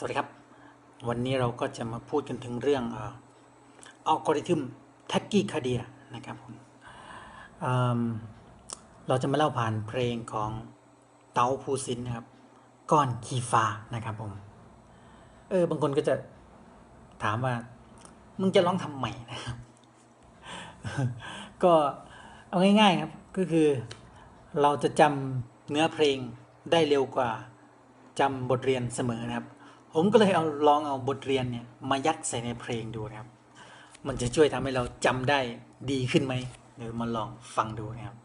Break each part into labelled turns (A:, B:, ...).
A: สวัสดีครับ วันนี้เราก็จะมาพูดกันถึงเรื่องอัลกอริทึมแท็กกี้คาเดียนะครับผมเราจะมาเล่าผ่านเพลงของเต๋าภูสินนะครับ ก้อนขีฟ้านะครับผม เออบางคนก็จะถามว่า มึงจะร้องทำไมนะครับ ก็เอาง่ายๆครับ ก็คือเราจะจำเนื้อเพลงได้เร็วกว่าจำบทเรียนเสมอนะครับ ผมก็เลยเอาลองเอาบทเรียนเนี่ยมายัดใส่ในเพลงดูนะครับ มันจะช่วยทำให้เราจำได้ดีขึ้นไหมเดี๋ยวมาลองฟังดูนะครับ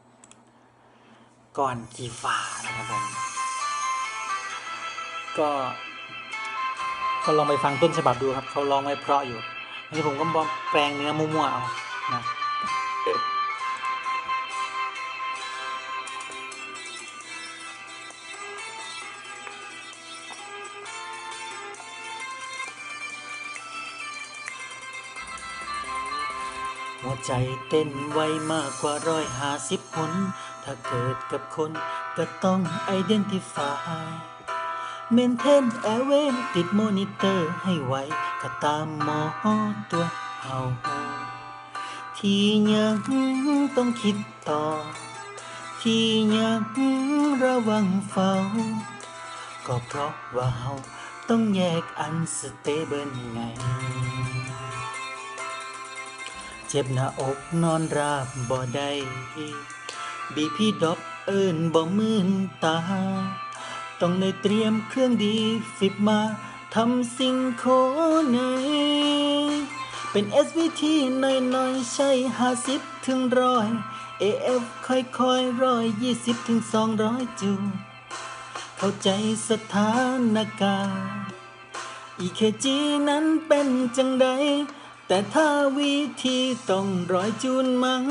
A: ก่อนกีฟานะครับผมก็ก็ลองไปฟังต้นฉบับดูครับเขาร้องไว้เพราะอยู่อันนี้ผมก็แปลงเนื้อมั่วๆเอา หัวใจเต้นไวมากกว่าร้อยห้าสิบหนถ้าเกิดกับคนก็ต้องไอเดนติฟายเมนเทนแอเวนติดมอนิเตอร์ให้ไวก็ตามหมอตัวเฮาที่ยังต้องคิดต่อ ที่ยังระวังเฝ้า ก็เพราะว่าเฮาต้องแยกอันสเตเบิลไง เจ็บหน้าอกนอนราบบ่ได้บีพี่ดอบเอิญบ่มื่นตา ต้องได้เตรียมเครื่องดีฟิบมาทำสิ่งโคในเป็น SVT หน่อยๆใช่ห้าสิบถึงร้อย AF ค่อยๆร้อยยี่สิบถึงสองร้อยจูเข้าใจสถานการณ์ EKG นั้นเป็นจังใด แต่ถ้าวิธีต้องร้อยจูนมัง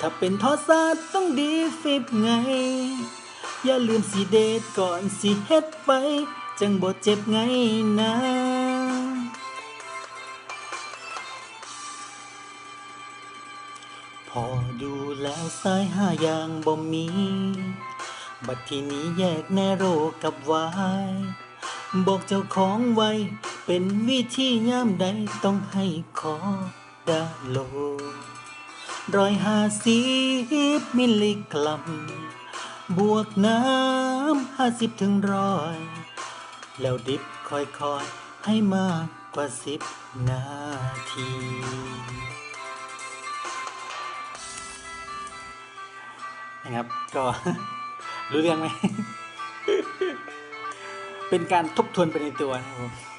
A: ถ้าเป็นทอซาดต้องดีฟิบไง อย่าลืมสีเดทก่อนสิเฮ็ดไป จังบ่เจ็บไงนะพอดูแล้วสายห้าอย่างบ่มี บัดทีนี้แยกแนโรกับวาย บอกเจ้าของไว้ เป็นวิธียามใดต้องให้ขอดาโลร้อยห้าสิบมิลลิกรัม บวกน้ำห้าสิบถึงร้อย แล้วดิบค่อยๆ ให้มากกว่าสิบนาที นะครับ ก็รู้เรื่องไหม เป็นการทบทวนไปในตัวนะครับผม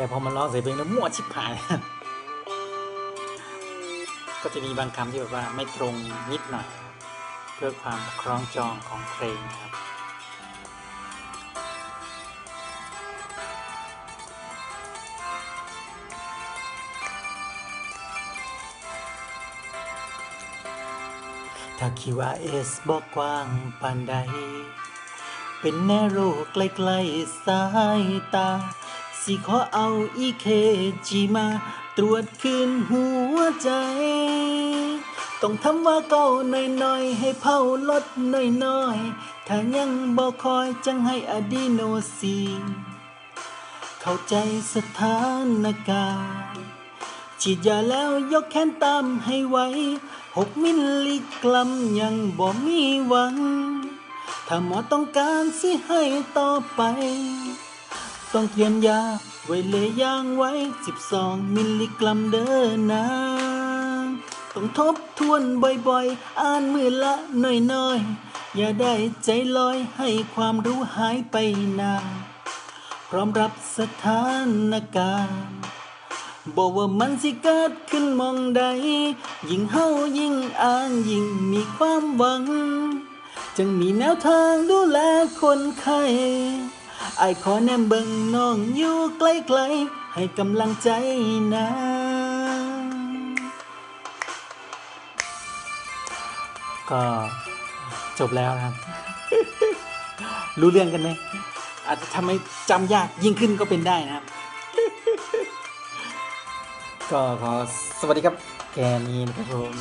A: แต่พอมันร้องเสียเพลงแล้วมั่วชิบหาย ก็จะมีบางคำที่แบบว่าไม่ตรงนิดหน่อย เพื่อความคล้องจองของเพลงครับถ้าคิดว่าเอสบอกกว้างปานใด เป็นแนโรใกล้ๆสายตา สิขอเอาอีเคจีมา ตรวจคืนหัวใจ ต้องทำว่าเก่าหน่อยๆ ให้เผาลดหน่อยๆ ถ้ายังบ่คอยจังให้อดีโนซีเข้าใจสถานการณ์ฉีดยาแล้วยกแขนตามให้ไวหกมิลลิกรัมยังบ่มีหวัง ถ้าหมอต้องการสิให้ต่อไป ต้องเตรียมยา ไว้เลยย่างไว้ 12 มิลลิกรัมเด้อนะ ต้องทบทวนบ่อยๆ อ่านมือละหน่อยๆ อย่าได้ใจลอยให้ความรู้หายไปนานพร้อมรับสถานการณ์บอกว่ามันสิเกิดขึ้นมองใด ยิ่งเฮายิ่งอ่านยิ่งมีความหวัง จึงมีแนวทางดูแลคนไข้ ไอขอแนมเบิงน้องอยู่ใกล้ๆให้กำลังใจนะก็จบแล้วนะครับ รู้เรื่องกันไหมอาจจะทำให้จำยากยิ่งขึ้นก็เป็นได้นะครับ ก็ขอสวัสดีครับแกนี้นะครับผม